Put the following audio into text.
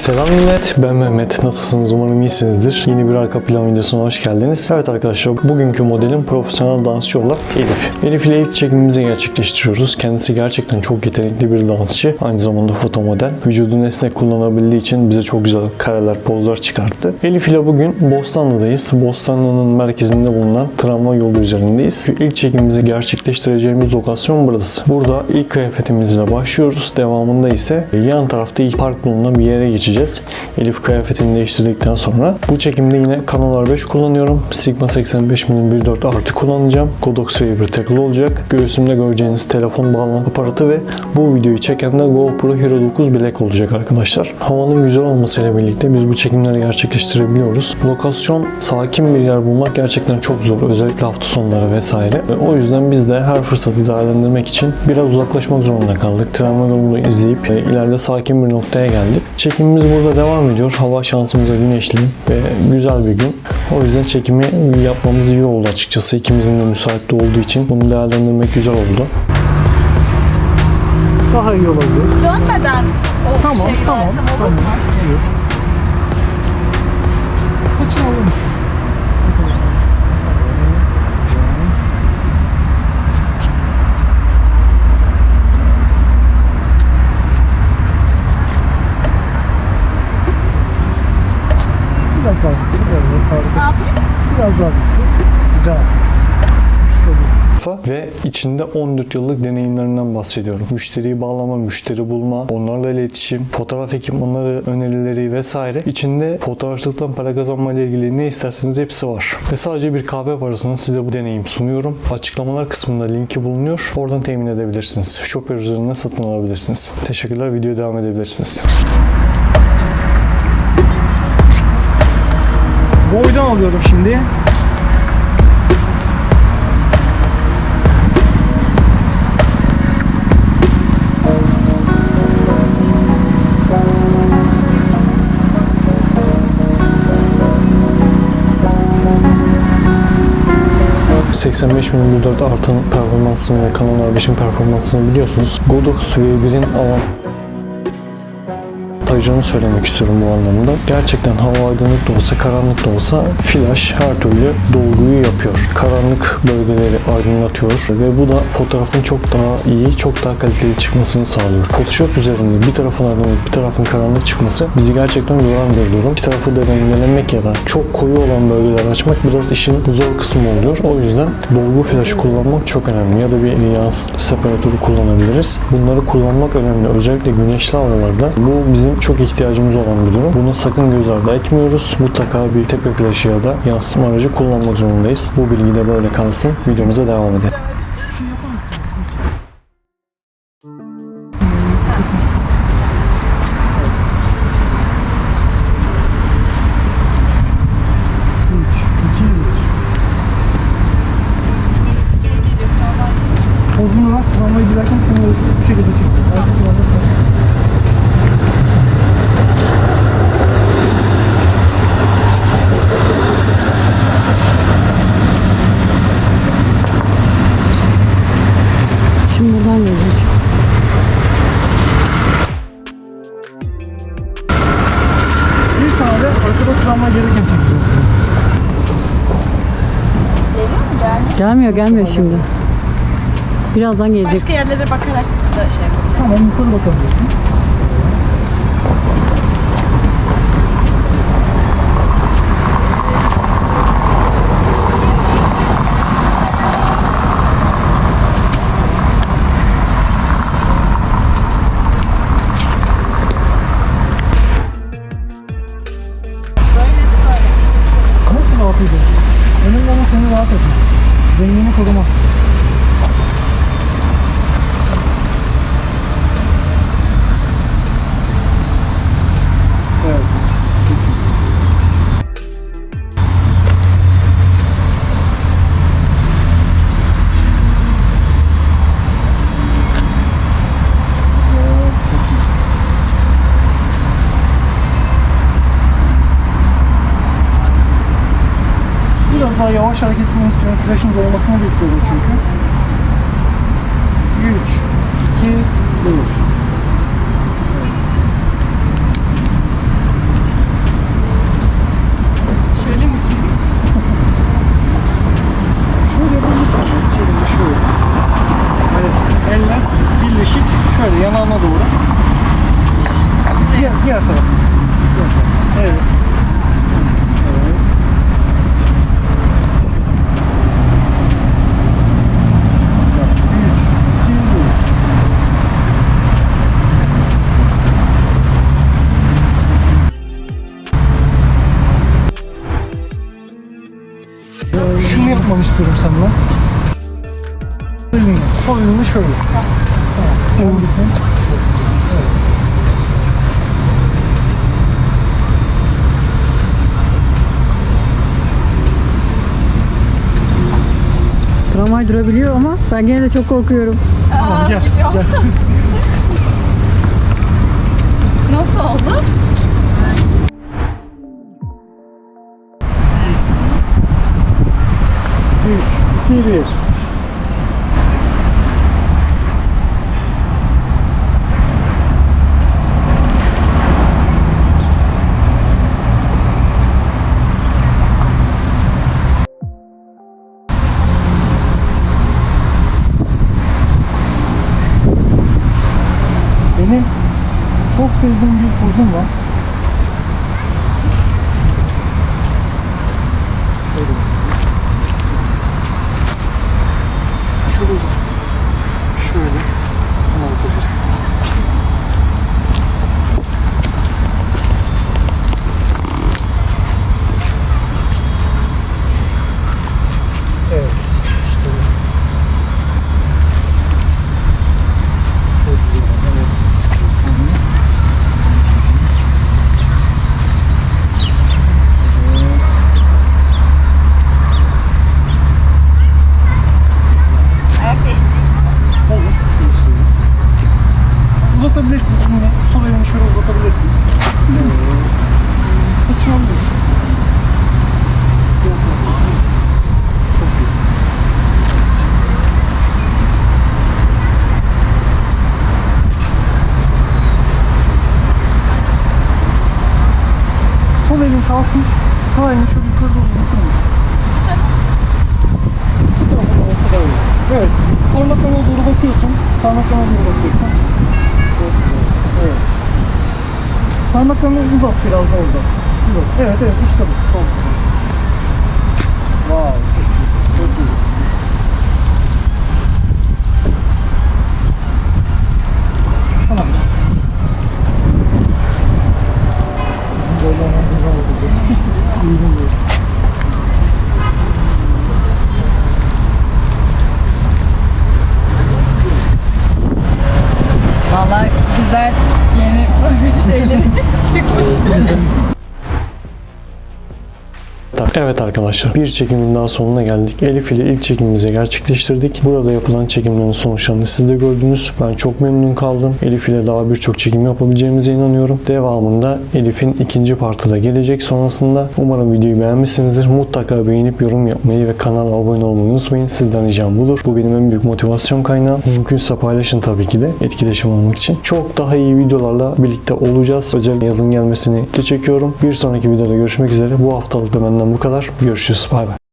Selam millet, ben Mehmet. Nasılsınız? Umarım iyisinizdir. Yeni bir arka plan videosuna hoş geldiniz. Evet arkadaşlar, bugünkü modelim profesyonel dansçı olan Elif. Elif ile ilk çekimimizi gerçekleştiriyoruz. Kendisi gerçekten çok yetenekli bir dansçı. Aynı zamanda foto model. Vücudunu esnek kullanabildiği için bize çok güzel kareler, pozlar çıkarttı. Elif ile bugün Bostanlı'dayız. Bostanlı'nın merkezinde bulunan tramvay yolu üzerindeyiz. İlk çekimimizi gerçekleştireceğimiz lokasyon burası. Burada ilk kıyafetimizle başlıyoruz. Devamında ise yan tarafta ilk park bulunan bir yere geçeceğiz. Elif kıyafetini değiştirdikten sonra. Bu çekimde yine Canon R5 kullanıyorum. Sigma 85 mm 1.4 artı kullanacağım. Godox Viber takılı olacak. Göğsümde göreceğiniz telefon bağlantı aparatı ve bu videoyu çeken de GoPro Hero 9 Black olacak arkadaşlar. Havanın güzel olmasıyla birlikte biz bu çekimleri gerçekleştirebiliyoruz. Lokasyon sakin bir yer bulmak gerçekten çok zor. Özellikle hafta sonları vesaire. Ve o yüzden biz de her fırsatı değerlendirmek için biraz uzaklaşmak zorunda kaldık. Yolunu izleyip e, ileride sakin bir noktaya geldik. Çekimimiz burada devam ediyor. Hava şansımıza güneşli ve güzel bir gün. O yüzden çekimi yapmamız iyi oldu açıkçası. İkimizin de müsait olduğu için bunu değerlendirmek güzel oldu. Daha iyi olabilir. Dönmeden o Tamam, şeyi tamam, versem olur tamam. mu olur musun? Biraz daha düştü, biraz daha sağlıklı. Ne yapayım? Biraz daha düştü. Güzel. İşte bu. ve içinde 14 yıllık deneyimlerinden bahsediyorum. Müşteriyi bağlama, müşteri bulma, onlarla iletişim, fotoğraf ekipmanları, önerileri vesaire. İçinde fotoğrafçılıktan para kazanma ile ilgili ne isterseniz hepsi var. Ve sadece bir kahve parasına size bu deneyim sunuyorum. Açıklamalar kısmında linki bulunuyor. Oradan temin edebilirsiniz. Shopper üzerinden satın alabilirsiniz. Teşekkürler. Videoya devam edebilirsiniz. Boydan alıyorum şimdi. 85 mm 4 artın performansını ve Canon R5'in performansını biliyorsunuz. Godox V1'in avantajını söylemek istiyorum bu anlamda. Gerçekten hava aydınlık da olsa, karanlık da olsa flash her türlü dolguyu yapıyor. Karanlık bölgeleri aydınlatıyor ve bu da fotoğrafın çok daha iyi, çok daha kaliteli çıkmasını sağlıyor. Photoshop üzerinde bir tarafın aydınlık, bir tarafın karanlık çıkması bizi gerçekten yoran bir durum. İki tarafı da dengelemek ya da çok koyu olan bölgeler açmak biraz işin zor kısmı oluyor. O yüzden dolgu flaşı kullanmak çok önemli. Ya da bir nüans separatörü kullanabiliriz. Bunları kullanmak önemli. Özellikle güneşli havalarda bu bizim çok ihtiyacımız olan bir durum. Bunu sakın göz ardı etmiyoruz. Mutlaka bir tepe flaşı ya da yansıtma aracı kullanmak zorundayız. Bu bilgi de böyle kalsın. Videomuza devam edelim. Pozunu al, tramvaya giderken seni Gelmiyor. Gelmiyor şimdi. Birazdan gelecek. Başka yerlere bakarak da şey yapabilirim. Tamam, yukarı bakabiliyorsun. daha yavaş hareket etmesini, flash'ın dolmasını bekliyorum çünkü. 3, 2, 1. Şöyle mi? şöyle yapabilirsin. Şöyle, şöyle. Hani eller birleşik şöyle yanağına doğru. Diğer. Diğer taraf. Evet. Yapmanı istiyorum senden. Elini, sol elini şöyle. Tamam. Eğilirsin. Evet. Tramvay durabiliyor ama ben gene de çok korkuyorum. Tamam gel. Gel. Nasıl oldu? Bir. Benim çok sevdiğim bir kurzum var. Şöyle. Şöyle uzat. Şöyle. Anlatabilirsin. Evet. İşte bu. Çok güzel. Evet. Bir saniye. Evet. Ayak değiştireyim. Olur. Değiştirelim. Uzatabilirsin. Yine sol elini şöyle uzatabilirsin. Saçını alabilirsin. Sol elin kalsın. Sağ elini şöyle Parmaklarını uzat biraz da orada. Uzat. Evet evet işte bu. Güzel. Wow. Çok iyi. İyi. Tamam. Böyle hemen güzel oldu. Evet arkadaşlar bir çekimin daha sonuna geldik. Elif ile ilk çekimimizi gerçekleştirdik. Burada yapılan çekimlerin sonuçlarını siz de gördünüz. Ben çok memnun kaldım. Elif ile daha birçok çekim yapabileceğimize inanıyorum. Devamında Elif'in ikinci partı da gelecek sonrasında. Umarım videoyu beğenmişsinizdir. Mutlaka beğenip yorum yapmayı ve kanala abone olmayı unutmayın. Sizden ricam budur. Bu benim en büyük motivasyon kaynağım. Mümkünse paylaşın tabii ki de etkileşim almak için. Çok daha iyi videolarla birlikte olacağız. Özel yazın gelmesini de çekiyorum. Bir sonraki videoda görüşmek üzere. Bu haftalık da benden bu kadar. Görüşürüz. Bay bay.